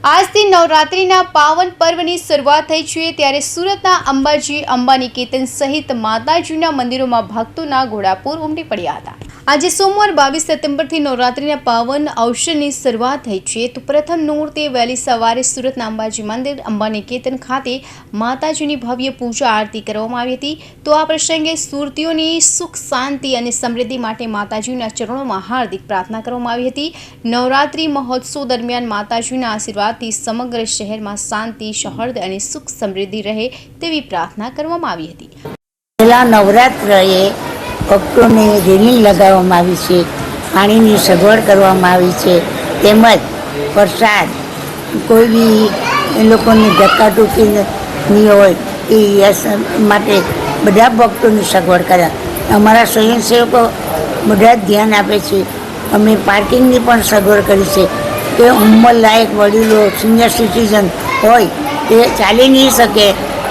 આજથી નવરાત્રિના પાવન પર્વની શરૂઆત થઈ છે, ત્યારે સુરતના અંબાજી, અંબાની કેતન સહિત માતાજીના મંદિરોમાં ભક્તોના ઘોડાપુર ઉમટી પડ્યા હતા. આજે સોમવાર બાવીસ સપ્ટેમ્બરથી નવરાત્રિના પાવન અવસરની શરૂઆત થઈ છે. તો પ્રથમ મુહૂર્તે વહેલી સવારે સુરતના અંબાજી મંદિર, અંબાની કેતન ખાતે માતાજીની ભવ્ય પૂજા આરતી કરવામાં આવી હતી. તો આ પ્રસંગે સુરતીઓની સુખ, શાંતિ અને સમૃદ્ધિ માટે માતાજીના ચરણોમાં હાર્દિક પ્રાર્થના કરવામાં આવી હતી. નવરાત્રિ મહોત્સવ દરમિયાન માતાજીના આશીર્વાદથી સમગ્ર શહેરમાં શાંતિ, સહર્દ અને સુખ સમૃદ્ધિ રહે તેવી પ્રાર્થના કરવામાં આવી હતી. પહેલા નવરાત્રએ ભક્તોને રેલિંગ લગાવવામાં આવી છે, પાણીની સગવડ કરવામાં આવી છે, તેમજ પ્રસાદ કોઈ બી એ લોકોની ધક્કાટૂકી નહીં હોય, એ માટે બધા ભક્તોની સગવડ કર્યા અમારા સ્વયંસેવકો બધા જ ધ્યાન આપે છે, અમે પાર્કિંગની પણ સગવડ કરી છે. કે ઉંમરલાયક વડીલો, સિનિયર સિટીઝન હોય તે ચાલી નહીં શકે,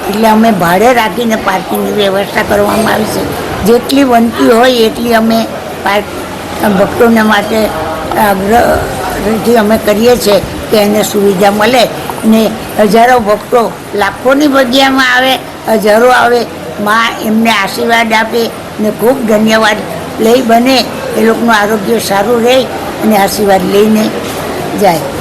એટલે અમે ભાડે રાખીને પાર્કિંગની વ્યવસ્થા કરવામાં આવી છે. જેટલી બનતી હોય એટલી અમે ભક્તોને માટે આગ્રહથી અમે કરીએ છીએ કે એને સુવિધા મળે. ને હજારો ભક્તો લાખોની જગ્યામાં આવે, હજારો આવે, માં એમને આશીર્વાદ આપે ને ખૂબ ધન્યવાદ. લઈ બને, એ લોકોનું આરોગ્ય સારું રહે અને આશીર્વાદ લઈને જાય.